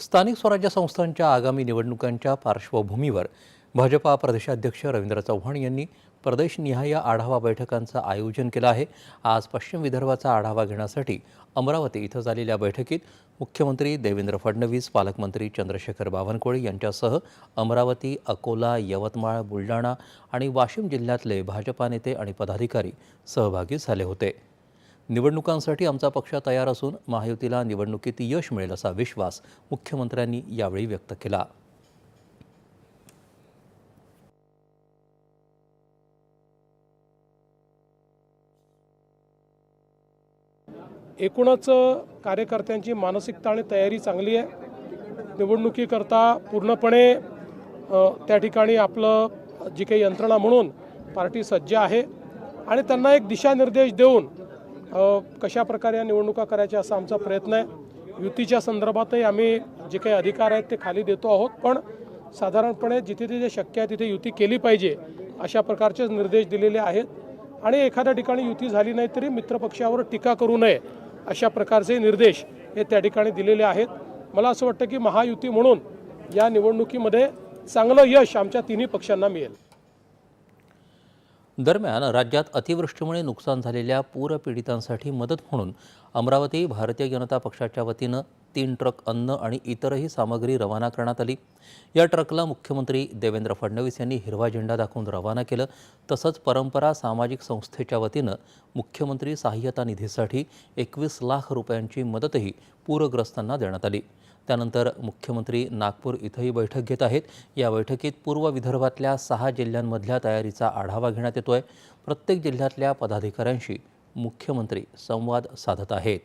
स्थानिक स्वराज्य संस्थांच्या आगामी निवडणुकांच्या पार्श्वभूमीवर भाजपा प्रदेशाध्यक्ष रवींद्र चव्हाण यांनी प्रदेशनिहाय आढावा बैठकांचं आयोजन केलं आहे. आज पश्चिम विदर्भाचा आढावा घेण्यासाठी अमरावती इथं झालेल्या बैठकीत मुख्यमंत्री देवेंद्र फडणवीस पालकमंत्री चंद्रशेखर बावनकुळे यांच्यासह अमरावती अकोला यवतमाळ बुलढाणा आणि वाशिम जिल्ह्यातले भाजपा नेते आणि पदाधिकारी सहभागी झाले होते. निवडणुकांसाठी आमचा पक्ष तयार असून महायुतीला निवडणुकीत यश मिळेल असा विश्वास मुख्यमंत्र्यांनी यावेळी व्यक्त केला. एकूणच कार्यकर्त्यांची मानसिकता आणि तयारी चांगली आहे. निवडणुकीकरता पूर्णपणे त्या ठिकाणी आपलं जी काही यंत्रणा म्हणून पार्टी सज्ज आहे आणि त्यांना एक दिशानिर्देश देऊन कशा प्रकारे या निवडणुका करायच्या असा आमचा प्रयत्न आहे. युतीच्या संदर्भातही आम्ही जे काही अधिकार आहेत ते खाली देतो आहोत. पण साधारणपणे जिथे जिथे शक्य आहे तिथे युती केली पाहिजे अशा प्रकारचे निर्देश दिलेले आहेत. आणि एखाद्या ठिकाणी युती झाली नाही तरी मित्रपक्षावर टीका करू नये अशा प्रकारचे निर्देश हे त्या ठिकाणी दिलेले आहेत. मला असं वाटतं की महायुती म्हणून या निवडणुकीमध्ये चांगलं यश आमच्या तिन्ही पक्षांना मिळेल. दरम्यान राज्यात अतिवृष्टीमुळे नुकसान झालेल्या पूरपीडितांसाठी मदत म्हणून अमरावती भारतीय जनता पक्षाच्या वतीनं तीन ट्रक अन्न आणि इतरही सामग्री रवाना करण्यात आली. या ट्रकला मुख्यमंत्री देवेंद्र फडणवीस यांनी हिरवा झेंडा दाखवून रवाना केलं. तसंच परंपरा सामाजिक संस्थेच्या वतीनं मुख्यमंत्री सहाय्यता निधीसाठी एकवीस लाख रुपयांची मदतही पूरग्रस्तांना देण्यात आली. त्यानंतर मुख्यमंत्री नागपूर इथंही बैठक घेत आहेत. या बैठकीत पूर्व विदर्भातल्या सहा जिल्ह्यांमधल्या तयारीचा आढावा घेण्यात येतो आहे प्रत्येक जिल्ह्यातल्या पदाधिकाऱ्यांशी मुख्यमंत्री संवाद साधत आहेत.